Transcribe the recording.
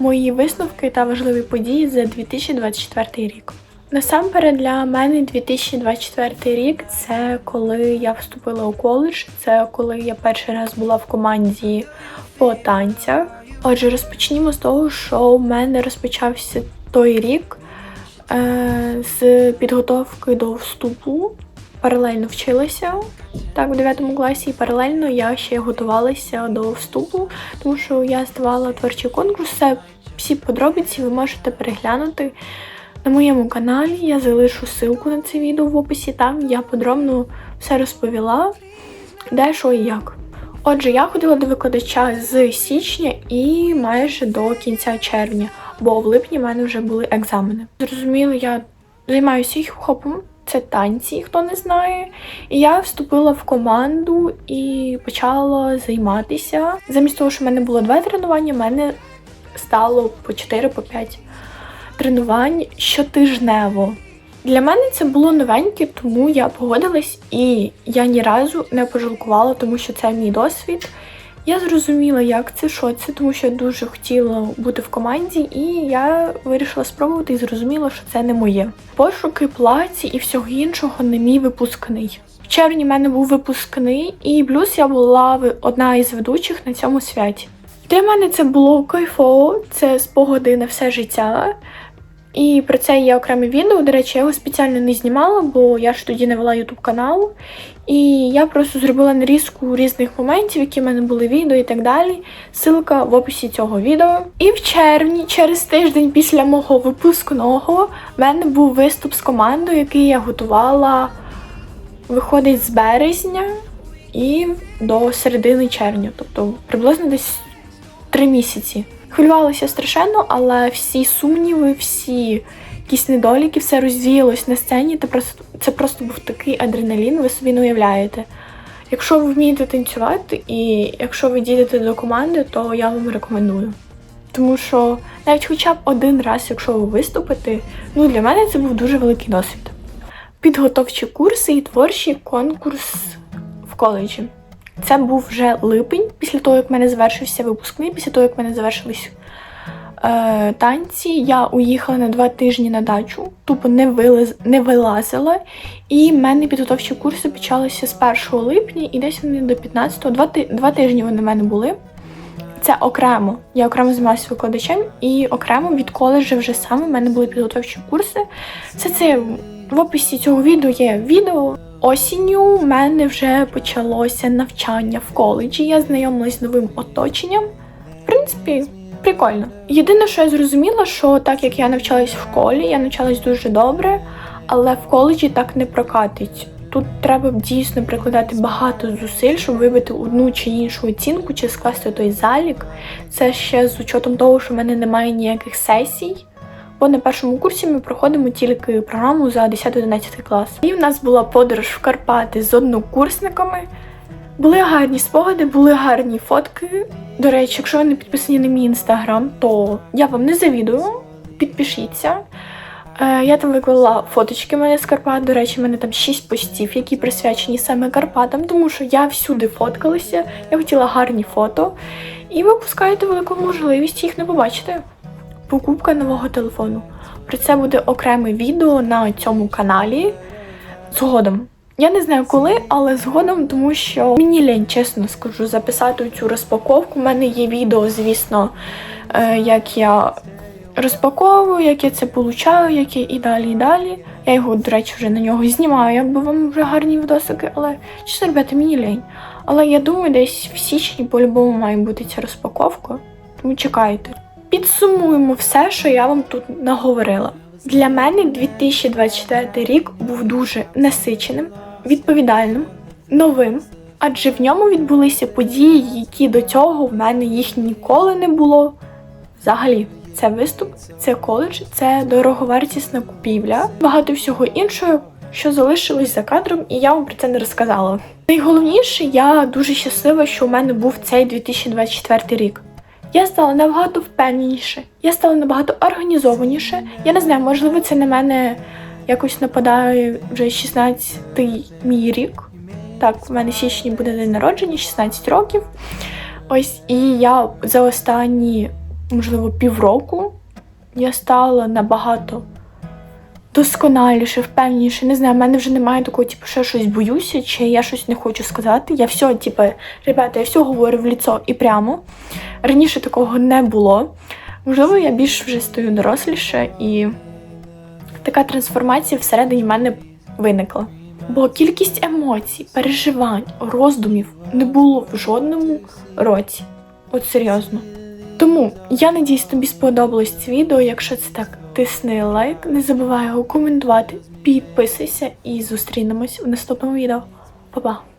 мої висновки та важливі події за 2024 рік. Насамперед для мене 2024 рік це коли я вступила у коледж, це коли я перший раз була в команді по танцях. Отже, розпочнімо з того, що в мене розпочався той рік е, з підготовки до вступу. Паралельно вчилася так у 9 класі, і паралельно я ще готувалася до вступу, тому що я здавала творчий конкурс. Це всі подробиці ви можете переглянути на моєму каналі. Я залишу ссылку на це відео в описі. Там я подробно все розповіла, де, що і як. Отже, я ходила до викладача з січня і майже до кінця червня, бо в липні в мене вже були екзамени. Зрозуміло, я займаюся хіп-хопом, це танці, хто не знає. І я вступила в команду і почала займатися. Замість того, що в мене було два тренування, в мене стало по 4 по 5 тренувань щотижнево. Для мене це було новеньке, тому я погодилась і я ні разу не пожалкувала, тому що це мій досвід. Я зрозуміла, як це, що це, тому що я дуже хотіла бути в команді, і я вирішила спробувати і зрозуміла, що це не моє. Пошуки плаці і всього іншого не мій випускний. В червні в мене був випускний, і плюс я була одна із ведучих на цьому святі. Для мене це було кайфово, це спогади на все життя. І про це є окреме відео. До речі, я його спеціально не знімала, бо я ж тоді не вела ютуб канал. І я просто зробила нарізку різних моментів, які в мене були відео і так далі. Ссылка в описі цього відео. І в червні, через тиждень після мого випускного, в мене був виступ з командою, який я готувала, виходить з березня і до середини червня, тобто приблизно десь три місяці. Хвилювалася страшенно, але всі сумніви, всі якісь недоліки, все розвіялось на сцені. Це просто, це просто був такий адреналін, ви собі не уявляєте. Якщо ви вмієте танцювати і якщо ви дійдете до команди, то я вам рекомендую. Тому що навіть хоча б один раз, якщо ви виступите, ну для мене це був дуже великий досвід. Підготовчі курси і творчий конкурс в коледжі. Це був вже липень, після того, як в мене завершився випускний, після того, як в мене завершились е, танці. Я уїхала на два тижні на дачу, тупо не, вилаз, не вилазила. І в мене підготовчі курси почалися з 1 липня і десь вони до 15-го, два, два тижні вони в мене були. Це окремо. Я окремо займалася викладачем, і окремо від коледжу вже саме в мене були підготовчі курси. Все це в описі цього відео є відео. Осінню в мене вже почалося навчання в коледжі. Я знайомилась з новим оточенням. В принципі, прикольно. Єдине, що я зрозуміла, що так як я навчалась в школі, я навчалась дуже добре, але в коледжі так не прокатить. Тут треба дійсно прикладати багато зусиль, щоб вибити одну чи іншу оцінку, чи скласти той залік. Це ще з учетом того, що в мене немає ніяких сесій. Бо на першому курсі ми проходимо тільки програму за 10-11 клас. І в нас була подорож в Карпати з однокурсниками. Були гарні спогади, були гарні фотки. До речі, якщо ви не підписані на мій інстаграм, то я вам не завідую. Підпишіться. Е, Я там виклала фоточки мене з Карпат. До речі, в мене там 6 постів, які присвячені саме Карпатам, тому що я всюди фоткалася, я хотіла гарні фото. І ви пускаєте велику можливість їх не побачити покупка нового телефону. Про це буде окреме відео на цьому каналі згодом. Я не знаю коли, але згодом, тому що мені лень, чесно скажу, записати цю розпаковку. У мене є відео, звісно, е, як я розпаковую, як я це получаю, як я і далі, і далі. Я його, до речі, вже на нього знімаю, якби вам вже гарні відосики, але чесно, ребята, мені лень. Але я думаю, десь в січні по-любому має бути ця розпаковка. Тому чекайте. Підсумуємо все, що я вам тут наговорила. Для мене 2024 рік був дуже насиченим, відповідальним, новим, адже в ньому відбулися події, які до цього в мене їх ніколи не було. Взагалі, це виступ, це коледж, це дороговартісна купівля, багато всього іншого, що залишилось за кадром, і я вам про це не розказала. Найголовніше, я дуже щаслива, що у мене був цей 2024 рік. Я стала набагато впевненіше, я стала набагато організованіше. Я не знаю, можливо, це на мене якось нападає вже 16-й мій рік. Так, в мене в січні буде день народження, 16 років. Ось і я за останні можливо, півроку я стала набагато досконаліше, впевненіше. Не знаю, в мене вже немає такого, типу, що я щось боюся, чи я щось не хочу сказати. Я все, типу, ребята, я все говорю в ліцо і прямо. Раніше такого не було. Можливо, я більш вже стою доросліше і така трансформація всередині мене виникла. Бо кількість емоцій, переживань, роздумів не було в жодному році. От серйозно. Тому я надіюсь, тобі сподобалось це відео. Якщо це так, тисни лайк, не забувай його коментувати, підписуйся і зустрінемось в наступному відео. Па-па!